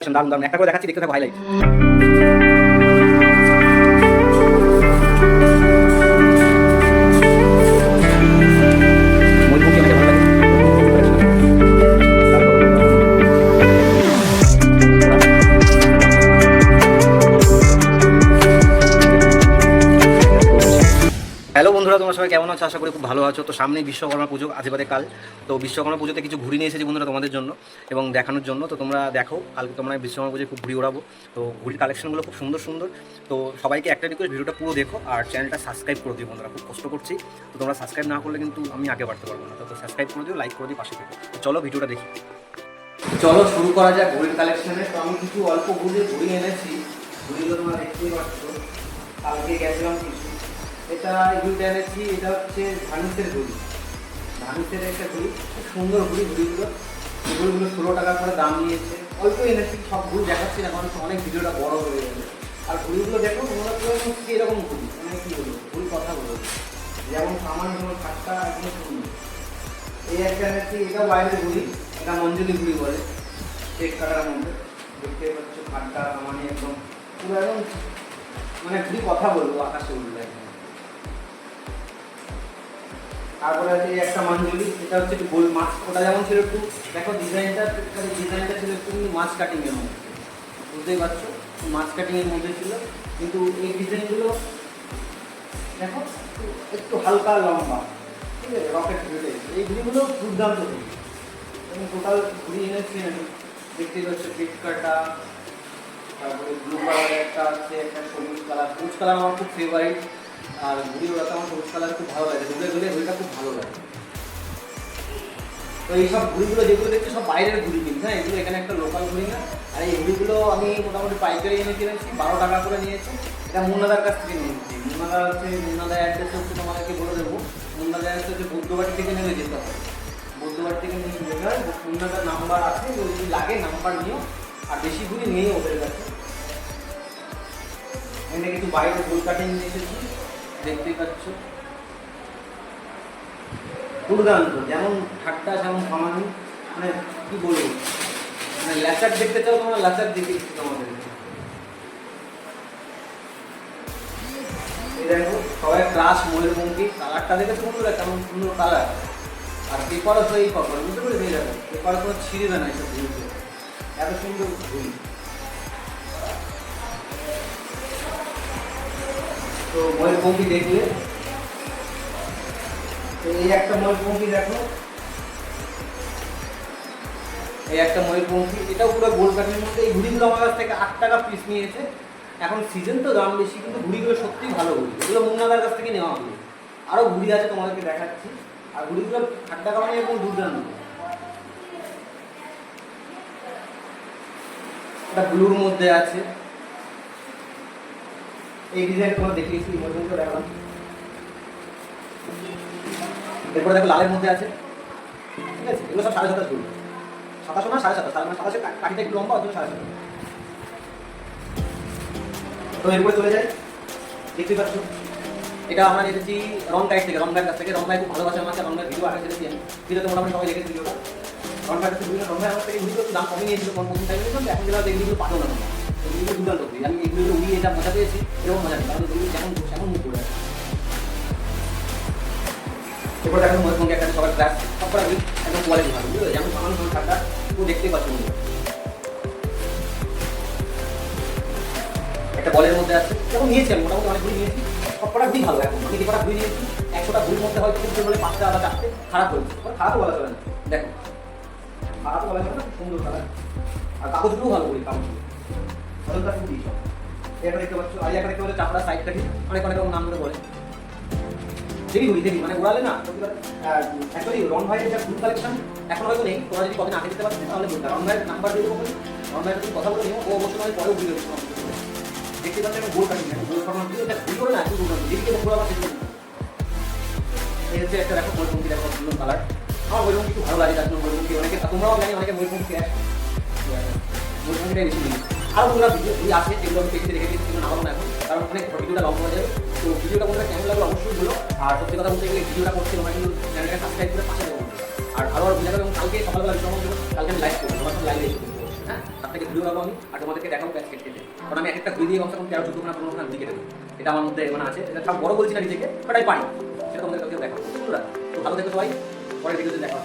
দারুণ দারুণ। একটা করে দেখাচ্ছি দেখতে থাকো হাইলাইট হ্যালো বন্ধুরা, তোমরা সবাই কেমন আছো? আশা করি খুব ভালো আছো। তো সামনে বিশ্বকর্মা পুজো আজেবাদে কাল। তো বিশ্বকর্মা পুজোতে কিছু ঘুরি নিয়ে এসেছি বন্ধুরা তোমাদের জন্য এবং দেখানোর জন্য। তো তোমরা দেখো, কালকে তোমরা বিশ্বকর্মা পুজোয় খুব ঘুরি ওড়াবো। তো ঘুরির কালেকশনগুলো খুব সুন্দর সুন্দর। তো সবাইকে একটা রিকোয়েস্ট ভিডিওটা পুরো দেখো আর চ্যানেলটা সাবস্ক্রাইব করে দিও বন্ধুরা, খুব কষ্ট করছি। তো তোমরা সাবস্ক্রাইব না করলে কিন্তু আমি আগে বাড়তে পারব না। তো সাবস্ক্রাইব করে দিও লাইক করে দিও, পাশে থেকে। চলো ভিডিওটা দেখি। চলো শুরু করা যাক ঘড়ির কালেকশনে তো আমি কিছু অল্প ঘুরে ঘুরি এনেছি। ঘুরিগুলো তোমরা দেখতেই পাচ্ছ। কালকে গেছিলাম কিছু এটা ঘুড়িটা এনেছি এটা হচ্ছে ধানুসের ঘুড়ি ধানুসের একটা ঘুড়ি খুব সুন্দর ঘুড়ি ঘুড়িগুলো ঘুড়িগুলো ষোলো টাকা করে দাম নিয়েছে। অল্প এনেছি সব ঘুড়ি দেখাচ্ছি না, কারণ অনেক ভিডিওটা বড় হয়ে যাবে আর ঘুড়িগুলো দেখো তোমরা তো হচ্ছে এরকম ঘুড়ি মানে কি বলব ঘুড়ি কথা বলব। যেমন সামান যেমন খাটটা একদম সুন্দর। এই একটা এনেছি এটা বাইরের ঘুড়ি এটা মঞ্জুরি ঘুড়ি বলে। চেক কাটার মধ্যে। দেখতে পাচ্ছ খাটটা সামানি একদম পুরো একদম মানে ঘুড়ি কথা বলব, আকাশে উঠবে একদম। তারপরে আছে একটা মাঞ্জুলি এটা হচ্ছে একটু গোল মাছ। ওটা যেমন ছিল একটু, দেখো ডিজাইনটা ডিজাইনটা ছিল একটু মাছ কাটিং এর মধ্যে। বুঝতেই পারছ? মাছ কাটিং এর মধ্যে ছিল। কিন্তু এই ডিজাইনগুলো দেখো, একটু- হালকা লম্বা। ঠিক আছে? রকেট ঘুরে এই ঘুড়িগুলো দুর্দান্ত ঘুড়ি এবং টোটাল ঘুড়ি এনেছি আমি। দেখতেই পাচ্ছ কাটা, তারপরে ব্লু কালার একটা আছে, একটা সবুজ কালার সবুজ কালার আমার খুব ফেভারিট আর ঘুড়ি ওড়াতে আমার সবুজ কালার খুব ভালো লাগে ঘুরে ঘুরে ঘুড়িটা খুব ভালো লাগে। তো এই সব ঘুড়িগুলো যেগুলো দেখছি সব বাইরের ঘুড়ি কিন্তু হ্যাঁ এগুলো এখানে একটা লোকাল ঘুড়ি না। আর এই ঘুড়িগুলো আমি মোটামুটি পাইকারি এনে কিনেছি বারো টাকা করে নিয়েছি। এটা মুন্নাদার কাছ থেকে নিয়েছি। মুন্নাদা হচ্ছে মুন্নাদার অ্যাড্রেস হচ্ছে তোমাদেরকে বলে দেবো। মুন্নাদার অ্যাড্রেস হচ্ছে বুদ্ধবাড়ি থেকে নেমে যেতে হবে। বুদ্ধবাড়ি থেকে নিয়ে যেতে হয় মুন্নাদার নাম্বার আছে, যদি লাগে নাম্বার নিও। আর বেশি ঘুড়ি নেই ওদের কাছে। এখানে কিছু বাইরে গোল কাটিং নিয়ে এসেছি। দেখতেই পাচ্ছ। দুর্দান্ত, যেমন ঠাট্টা যেমন খামানি মানে কি বলব? মানে ল্যাচার দেখতে চাও তোমার ল্যাচার দেখে তোমাদের। দেখো, সবাই ক্রাশ ময়ূরপঙ্খী কালারটা কেমন সুন্দর কালার আর পেপারও এই পাপড় বুঝতে পেরেছি? পেপার কোনো ছিঁড়বে না জিনিসগুলো। এত সুন্দর ঘুরি তো ময়ূরপঙ্খী দেখলে। তো এই একটা ময়ূরপঙ্খী দেখো। এই একটা ময়ূরপঙ্খী এটাও পুরো গোল কাঠের মধ্যে। এই ঘুড়িগুলো আমার কাছ থেকে আট টাকা পিস নিয়েছে। এখন সিজন তো দাম বেশি, কিন্তু ঘুড়িগুলো সত্যিই ভালো ঘুড়ি। এগুলো মুন্নাদার কাছ থেকে নেওয়া ঘুড়ি আরও ঘুড়ি আছে তোমাদেরকে দেখাচ্ছি। আর ঘুড়িগুলো আট টাকা মানে এরকম দুর্দান্ত। এটা ব্লুর মধ্যে আছে। এই এরপরে দেখো লালের মধ্যে আছে। ঠিক আছে, এগুলো সব সাড়ে সাতাশ সাতাশো না, সাড়ে সাতাশ। মানে সাতাশে কাঠিটা একটু লম্বা অথবা সাড়ে তো এরপরে চলে যাই। দেখতে পাচ্ছ, এটা আমরা এসেছি রং থেকে, রং কাছ থেকে। রং গাইড খুব ভালোবাসে আমাকে, রং ভিডিও আগে ছেড়েছি আমি। মোটামুটি সবাই দেখেছি ভিডিওটা। রং থেকে বিভিন্ন, রং আমার থেকে দাম কমে নিয়েছিল, কোন প্রথম টাইমে এখন না। আমি এগুলো এটা মজা পেয়েছি, এরকম মজা কারণ এগুলো যেমন যেমন মুখ করে এরপর দেখো একটা সবার ক্লাস একদম কোয়ালিটি ভালো, বুঝলো? যেমন সামান সামান ঠান্ডা ও দেখতেই পাচ্ছ। একটা বলের মধ্যে আছে, যেমন নিয়েছি আমি, মোটামুটি অনেক ঘুরি নিয়েছি। সব কটা ঘুরি ভালো এখন আমি নিয়েছি। একশোটা ঘুরির মধ্যে হয়তো খুব বলে পাঁচটা খারাপ হয়েছে খারাপও বলা চলে না। দেখো, খারাপও বলা চলে না সুন্দর কালার আর কাগজগুলো ভালো করি কাগজগুলো দিয়েছ এটা দেখতে পাচ্ছ, আর একটা দেখতে পাচ্ছ চাপড়া সাইডটা কি অনেক অনেক রকম নাম করে বলে। দেরি মানে উড়ালে না অ্যাকচুয়ালি রন ভাইয়ের যা ফুল কালেকশন এখন হয়তো নেই, তোমরা যদি কদিন আগে দিতে পারছ তাহলে বলতে রন ভাইয়ের নাম্বার দিয়ে দেবো রন ভাইয়ের কথা বলে নিও, ও অবশ্যই আমি পরেও বুঝে দেবো দেখতে পাচ্ছি আমি গোল কাটি না গোল দিয়ে এটা ভুল করে না, একটু দিদিকে পুরো আবার সেটা এই একটা দেখো ময়ূরপঙ্খী দেখো কালার আমার ময়ূরপঙ্খী খুব ভালো লাগে যার জন্য ময়ূরপঙ্খী অনেকে তোমরাও জানি অনেকে ময়ূরপঙ্খী ময়ূরপঙ্খীটাই বেশি আরও তোমরা ভিডিও ভিডিও আছে যেগুলো আমি পেজে রেখে দিচ্ছি সেগুলো নামাবো না এখন। কারণ অনেক ভিডিওটা লং হয়ে যাবে। তো ভিডিওটা বলতে কেমন লাগল অবশ্যই বলো। আর সত্যি কথা বলতে গেলে ভিডিওটা করছি তোমরা কিন্তু চ্যানেলটা সাবস্ক্রাইব করে পাশে দেবো আর আরও বোঝা যাবে এবং কালকে সকালবেলা দিবস, কালকে আমি লাইভ করব তোমার সঙ্গে লাইভে হ্যাঁ? তার থেকে ঘুরে উড়াবো আমি আর তোমাদেরকে দেখাবো প্যাচ কেটে কারণ আমি এক একটা ঘুরে দিয়ে কমসে কম তেরো চোদ্দ খানা পনেরো ঘুরি কেটে দেবো এটা আমার মধ্যে মানে আছে। এটা সব বড় বলছি না নিজেকে বাট আমি পারি। সেটা তোমাদের কালকে দেখাবো। তো ভালো থেকো সবাই। পরের ভিডিওতে দেখা